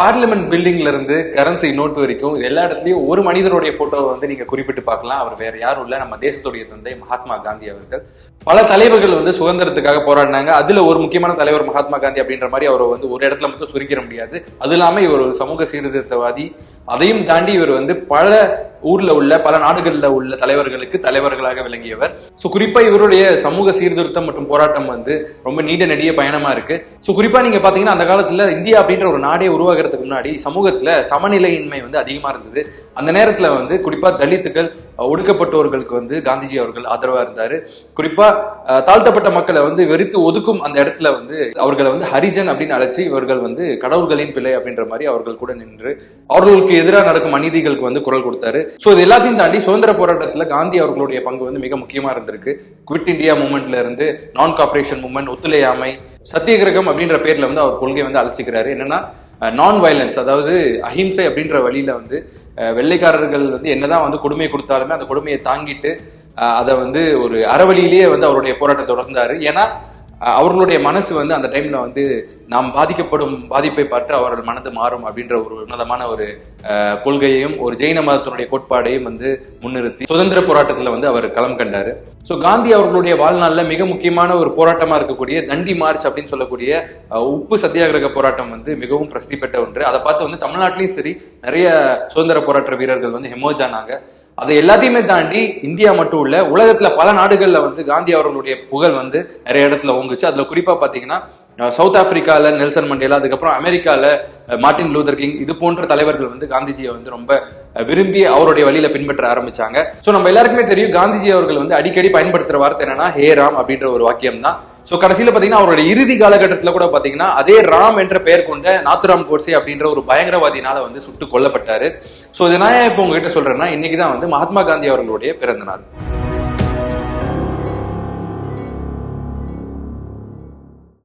Parliament பில்டிங்ல இருந்து currency note வரைக்கும் இது எல்லா இடத்துலயும் ஒரு மனிதனுடைய போட்டோவை வந்து நீங்க குறிப்பிட்டு பார்க்கலாம். அவர் வேற யாரும் இல்ல. நம்ம தேசத்துடைய தந்தை மகாத்மா காந்தி அவர்கள். பல தலைவர்கள் வந்து சுதந்திரத்துக்காக போராடினாங்க. அதுல ஒரு முக்கியமான தலைவர் மகாத்மா காந்தி அப்படின்ற மாதிரி அவரை வந்து ஒரு இடத்துல மட்டும் சுருக்கிட முடியாது. அது இல்லாம இவர் ஒரு சமூக சீர்திருத்தவாதி. அதையும் தாண்டி இவர் வந்து பல ஊர்ல உள்ள பல நாடுகள்ல உள்ள தலைவர்களுக்கு தலைவர்களாக விளங்கியவர். சோ குறிப்பா இவருடைய சமூக சீர்திருத்தம் மற்றும் போராட்டம் வந்து ரொம்ப நீண்ட நெடிய பயணமா இருக்கு. சோ குறிப்பா நீங்க பாத்தீங்கன்னா அந்த காலத்துல இந்தியா அப்படின்ற ஒரு நாடே உருவாகிறதுக்கு முன்னாடி சமூகத்துல சமநிலையின்மை வந்து அதிகமா இருந்தது. அந்த நேரத்துல வந்து குறிப்பா தலித்துகள் ஒடுக்கப்பட்டவர்களுக்கு வந்து காந்திஜி அவர்கள் ஆதரவா இருந்தாரு. குறிப்பா தாழ்த்தப்பட்ட மக்களை வந்து வெறுத்து ஒதுக்கும் அந்த இடத்துல வந்து அவர்களை வந்து ஹரிஜன் அப்படின்னு அழைச்சு இவர்கள் வந்து கடவுள்களின் பிள்ளை அப்படின்ற மாதிரி அவர்கள் கூட நின்று அவர்களுக்கு எதிராக நடக்கும் அநீதிகளுக்கு வந்து குரல் கொடுத்தாரு. சோ இது எல்லாத்தையும் தாண்டி சுதந்திர போராட்டத்துல காந்தி அவர்களுடைய பங்கு வந்து மிக முக்கியமா இருந்திருக்கு. குவிட் இந்தியா மூமெண்ட்ல இருந்து நான் கார்பரேஷன் மூமெண்ட் ஒத்துழையாமை சத்தியகிரகம் அப்படின்ற பேர்ல வந்து அவர் கொள்கை வந்து அழைச்சிக்கிறாரு. என்னன்னா நான் வயலன்ஸ் அதாவது அஹிம்சை அப்படின்ற வழியில வந்து வெள்ளைக்காரர்கள் வந்து என்னதான் வந்து கொடுமை கொடுத்தாலுமே அந்த கொடுமையை தாங்கிட்டு அதை வந்து ஒரு அறவழியிலேயே வந்து அவருடைய போராட்டத்தை தொடர்ந்தாரு. ஏன்னா அவர்களுடைய மனசு வந்து அந்த டைம்ல வந்து நாம் பாதிக்கப்படும் பாதிப்பை பார்த்து அவர்கள் மனது மாறும் அப்படின்ற ஒரு உன்னதமான ஒரு கொள்கையையும் ஒரு ஜெயின மதத்தினுடைய கோட்பாடையும் வந்து முன்னிறுத்தி சுதந்திர போராட்டத்துல வந்து அவர் களம் கண்டாரு. ஸோ காந்தி அவர்களுடைய வாழ்நாளில் மிக முக்கியமான ஒரு போராட்டமா இருக்கக்கூடிய தண்டி மார்ச் அப்படின்னு சொல்லக்கூடிய உப்பு சத்தியாகிரக போராட்டம் வந்து மிகவும் பிரசித்தி பெற்ற ஒன்று. அதை பார்த்து வந்து தமிழ்நாட்டிலையும் சரி நிறைய சுதந்திர போராட்ட வீரர்கள் வந்து ஹெமோஜானாங்க அதை எல்லாத்தையுமே தாண்டி இந்தியா மட்டும் இல்ல உலகத்துல பல நாடுகள்ல வந்து காந்தி அவர்களுடைய புகழ் வந்து நிறைய இடத்துல ஓங்குச்சு. அதுல குறிப்பா பாத்தீங்கன்னா சவுத் ஆப்பிரிக்கால நெல்சன் மண்டேலா அதுக்கப்புறம் அமெரிக்கால மார்டின் லூதர் கிங் இது போன்ற தலைவர்கள் வந்து காந்திஜியை வந்து ரொம்ப விரும்பி அவருடைய வழியில பின்பற்ற ஆரம்பிச்சாங்க. சோ நம்ம எல்லாருக்குமே தெரியும் காந்திஜி அவர்கள் வந்து அடிக்கடி பயன்படுத்துற வார்த்தை என்னன்னா ஹே ராம் அப்படின்ற ஒரு வாக்கியம் தான் சோ கடைசியில பாத்தீங்கன்னா அவருடைய இறுதி காலகட்டத்துல கூட பாத்தீங்கன்னா அதே ராம் என்ற பெயர் கொண்ட நாத்துராம் கோட்ஸே அப்படின்ற ஒரு பயங்கரவாதினால வந்து சுட்டு கொல்லப்பட்டாரு. சோ இதை நான் இப்போ உங்ககிட்ட சொல்றேன்னா இன்னைக்கு தான் வந்து மகாத்மா காந்தி அவர்களுடைய பிறந்த நாள்.